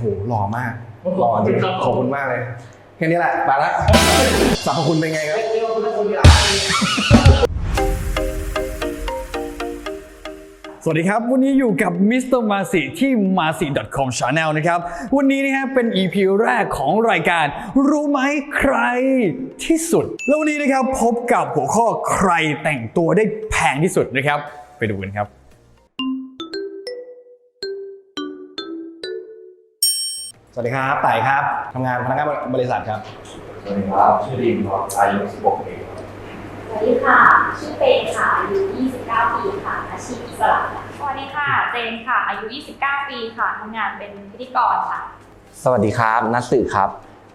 โหหล่อมากหล่อจริงขอบคุณมากเลยแค่นี้แหละไปละสรรพคุณเป็นไงครับสวัสดีครับ วันนี้อยู่กับมิสเตอร์มาสิที่ m a s i c o m Channel นะครับ วันนี้นะฮะเป็น EP แรกของรายการ รู้ไหมใครที่สุด แล้ววันนี้นะครับพบกับหัวข้อใครแต่งตัวได้แพงที่สุดนะครับ ไปดูกันครับ สวัสดีครับไต่ครับทำงานพนักงานบริษัทครับ สวัสดีครับชื่อดิมครับอายุ 16 ปีครับสวัสดีค่ะ ชื่อเปย์ค่ะ อายุ 29 ปีค่ะ อาชีพอิสระค่ะสวัสดีค่ะ เจนค่ะ อายุ 29 ปีค่ะทำงานเป็นพิธีกรค่ะ สวัสดีครับนัทสื่อครับ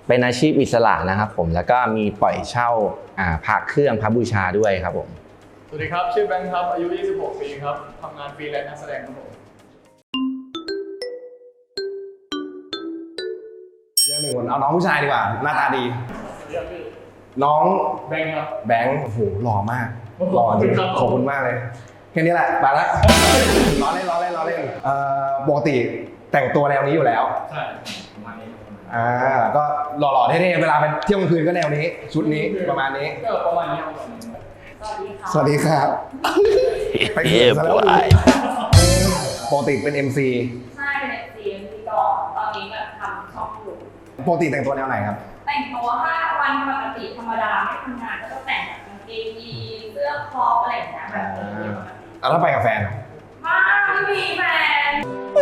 เป็นอาชีพอิสระนะครับผมแล้วก็มีปล่อยเช่าอ่าพระเครื่องพระบูชาด้วยครับผม สวัสดีครับ ชื่อแบงค์ครับ อายุ 26 ปีครับ ทำงานฟรีแลนซ์นักแสดงครับผม นึ่งคนเอาน้องผู้ชายดีกว่า หน้าตาดี น้องแบงค์ครับแบงค์โอ้โหหล่อมากหล่อจริงครับขอบคุณมากเลยแค่นี้แหละไปละล้อเล่นล้อเล่นล้อเล่นเอ่อปกติแต่งตัวแนวนี้อยู่แล้วใช่ประมาณนี้อ่าก็หล่อๆเท่ๆเวลาไปเที่ยวกลางคืนก็แนวนี้ ชุดนี้ประมาณนี้ก็ประมาณนี้ครับสวัสดีค่ะสวัสดีครับไปเที่ยวซะแล้วปกติเป็น MC ใช่เป็นเซียพิธีกรตอนนี้แบบทำช่องอยู่ ปกติแต่งตัวแนวไหนครับแต่งตัวถ้าวันปกติธรรมดาไม่ทำงานก็จะแต่งแบบกางเกงยีนเสื้อคอปอะไรอย่างเงี้ยแบบนี้ปกติเอาแล้วไปกับแฟนมากไม่มีแฟนถ้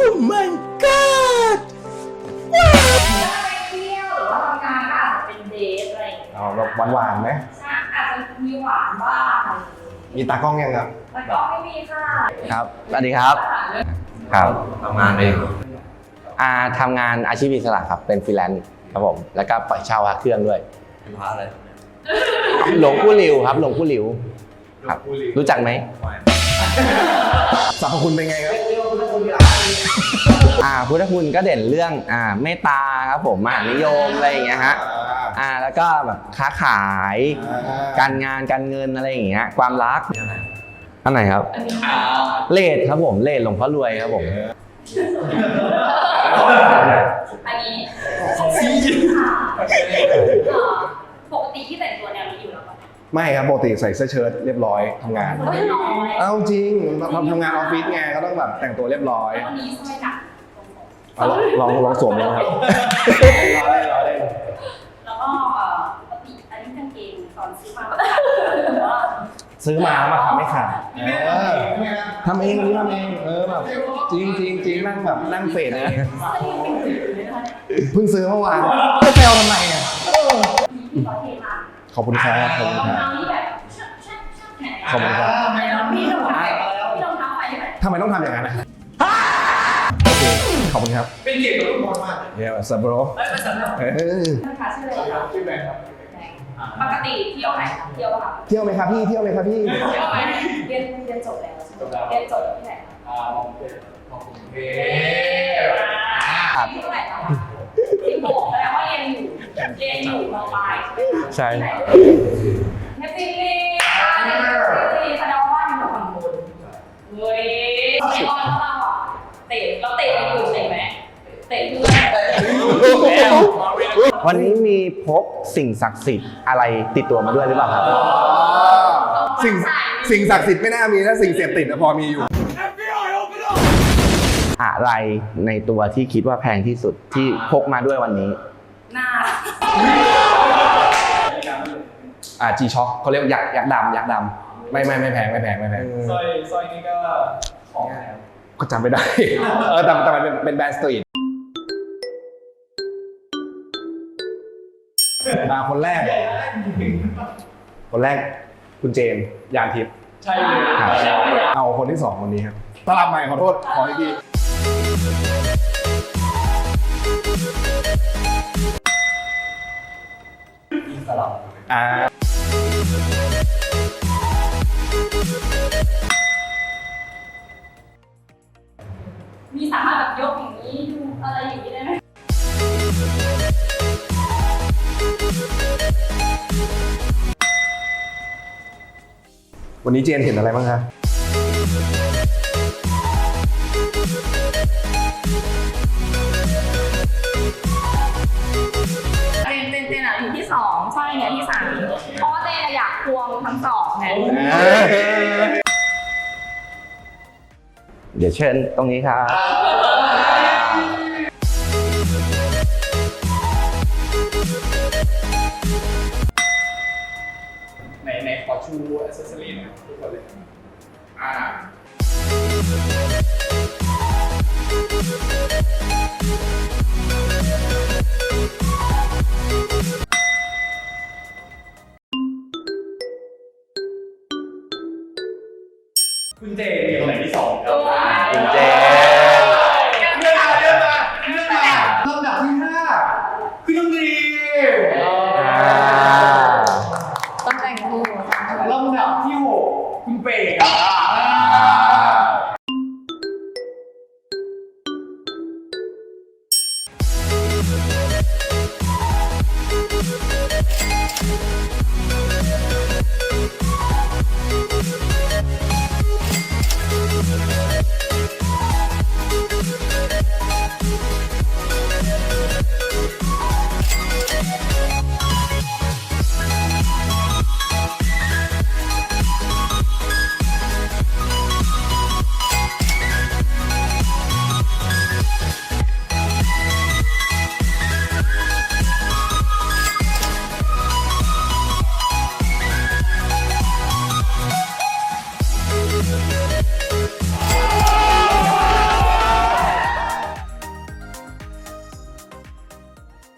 าไปเที่ยวหรือว่าทำงานก็อาจจะเป็นเดทอะไรอย่างเงี้ยเอาแบบหวานๆไหมใช่อาจจะมีหวานบ้างอะไรอย่างเงี้ยมีตากล้องยังครับแต่ก็ไม่มีค่ะครับสวัสดีครับ ครับทำงานเองอ่าทำงานอาชีพอิสระครับเป็นฟรีแลนซ์ ครับผมแล้วก็ปล่อยเช่าพระเครื่องด้วยเป็นพระอะไรหลวงปู่หลิวครับหลวงปู่หลิวครับรู้จักไหมสรรพคุณเป็นไงครับอ่าพุทธคุณก็เด่นเรื่องอ่าเมตตาครับผมมหานิยมอะไรอย่างเงี้ยฮะอ่าแล้วก็แบบค้าขาย การงานการเงินอะไรอย่างเงี้ยความรักอันไหนครับเลดครับผมเลดหลวงพ่อรวยครับผม อันนี้ค่ะเอ่อปกติที่แต่งตัวแนวนี้อยู่แล้วปะไม่ครับปกติใส่เสื้อเชิ้ตเรียบร้อยทำงาน ไม่น้อยเอาจริงเราทำงานออฟฟิศไงก็ต้องแบบแต่งตัวเรียบร้อยวันนี้สมัยหนักเอาลองลองลองสวมเลยครับแล้วก็เอ่อปกติอันนี้กางเกงตอนซื้อมาก็ขาดหรือว่าซื้อมาแล้วมาทำไม่ขาดเออ ทำเองนี่ทำเองเออแบบจริงจริงจริงนั่งแบบนั่งเฟดเลยเสื้อยังเป็นสีอยู่เลยนะคะเนี่ยเพิ่งซื้อเมื่อวานจะแซวทำไมอะพี่ขอเทมากขอบคุณครับขอบคุณรองครับเท้านี่แบบชับชับชับแขนขอบคุณครับแล้วพี่รองเท้าพี่รองเท้าไปที่ไหนทำไมต้องทำอย่างนั้นอะโอเคขอบคุณครับเป็นเกียรติกับทุกคนมากเย้สับโบรเออนะคะชื่ออะไรคะชื่อแบงค์ครับ ปกติเที่ยวไหนคะเที่ยวปะคะเที่ยวไหมครับพี่เที่ยวไหมครับพี่ เที่ยวไหมเรียนเรียนจบแล้วใช่ไหมเรียนจบที่ไหนคะอ่ามองเป็นมองกรุงเทเอ๊ะพครับที่เท่าไหร่แล้วคะสิบหกแสดงว่าเรียนอยู่เรียนอยู่มปลายใช่ไหมคะใช่เนฟิลี วันนี้มีพกสิ่งศักดิ์สิทธิ์อะไรติดตัวมาด้วยหรือเปล่าครับสิ่งสิ่งศักดิ์สิทธิ์ไม่น่ามีถ้าสิ่งเสพติดนะพอมีอยู่ อะไรในตัวที่คิดว่าแพงที่สุดที่พกมาด้วยวันนี้ หน้าอ่าจีช็อคเขาเรียกยักษ์ยักษ์ดำยักษ์ดำไม่ไม่ไม่แพงไม่แพงไม่แพงสร้อยสร้อยนี่ก็ของแถมก็จำไม่ได้ เออแต่แต่มันเป็นเป็นแบรนด์สตรีท อ่าคนแรก คนแรกคุณเจมส์ยานทิพย์ใช่เลยครับเอาคนที่สองคนนี้ครับสลับใหม่ขอโทษขออีกทีอ่ามีสามารถแบบยกอย่างนี้ดูอะไรอย่างนี้ได้ไหม วันนี้เจนเห็นอะไรบ้างคะเต้นเต้ะที่สองใช่เนี่ยที่สามเพราะว่าเจนอยากควงทั้งสองไงเดี๋ยวเชิญตรงนี้ครับ ในขอชูอสเซสซอรี่เน่ยทุกคนเลย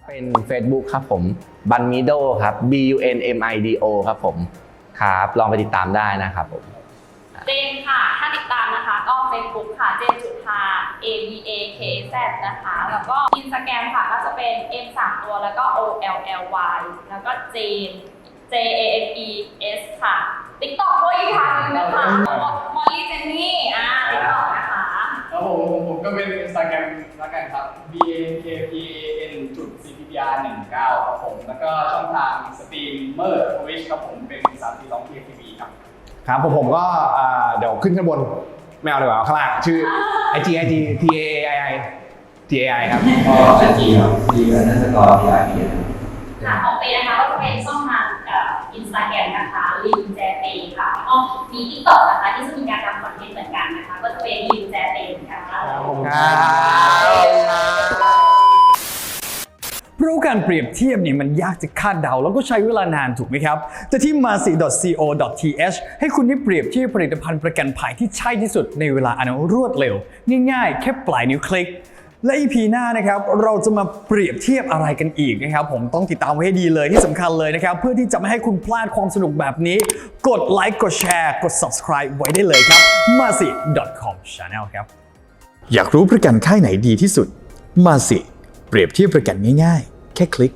เป็น Facebook ครับผมบันมิโดครับ B U N M I D O ครับผมครับ ลองไปติดตามได้นะครับผมเจนค่ะ ถ้าติดตามนะคะ ก็ Facebook ค่ะ เจนจุธา A B A K Z นะคะ แล้วก็ Instagram ค่ะ ก็จะเป็น M 3ตัว แล้วก็ O L L Y แล้วก็เจน J A N E S ค่ะ TikTok ด้วยอีกทางหนึงนะคะมอลลี่เจนนี่อ่า TikTok นะคะแล้วผมผม ผมก็เป็นอินสตาแกรมแล้วกันครับ b a k p a n จุด c p p r 1 9ครับผม แล้วก็ช่องทางสตรีมเมอร์ทวิชครับผมเป็นสามสี่สองทีทีวีครับ ครับผมผมก็อ่าเดี๋ยวขึ้นข้างบนไม่เอาดีกว่าเอาข้างล่างชื่อ IG IG T A I I T A I ครับ ก็ไอจีครับดีกันนั่นสกอร์พีไอพีค่ะของเปนะคะก็จะเป็นช่องทางเอ่อินสตาแกรมนะคะลิวแจเปค่ะแล้วก็มีทิกตอกนะคะที่จะมีการทำคอนเทนต์เหมือนกันนะคะ ก็จะเป็นลิวแจเปเหมือนกันค่ะเพ ราะการเปรียบเทียบเนี่ยมันยากจะคาดเดา แล้วก็ใช้เวลานานถูกไหมครับแต่ที่ masi.co.th ให้คุณได้เปรียบเทียบผลิตภัณฑ์ประกันภัยที่ใช่ที่สุดในเวลาอันรวดเร็ว ง่ายๆ แค่ปลายนิ้วคลิกและ EP หน้านะครับเราจะมาเปรียบเทียบอะไรกันอีกนะครับ ผมต้องติดตามไว้ให้ดีเลยที่สำคัญเลยนะครับ เพื่อที่จะไม่ให้คุณพลาดความสนุกแบบนี้ กดไลค์กดแชร์กด subscribe ไว้ได้เลยครับ masi.com channel ครับ อยากรู้ประกันค่ายไหนดีที่สุด มาสิ เปรียบเทียบประกันง่ายๆ แค่คลิก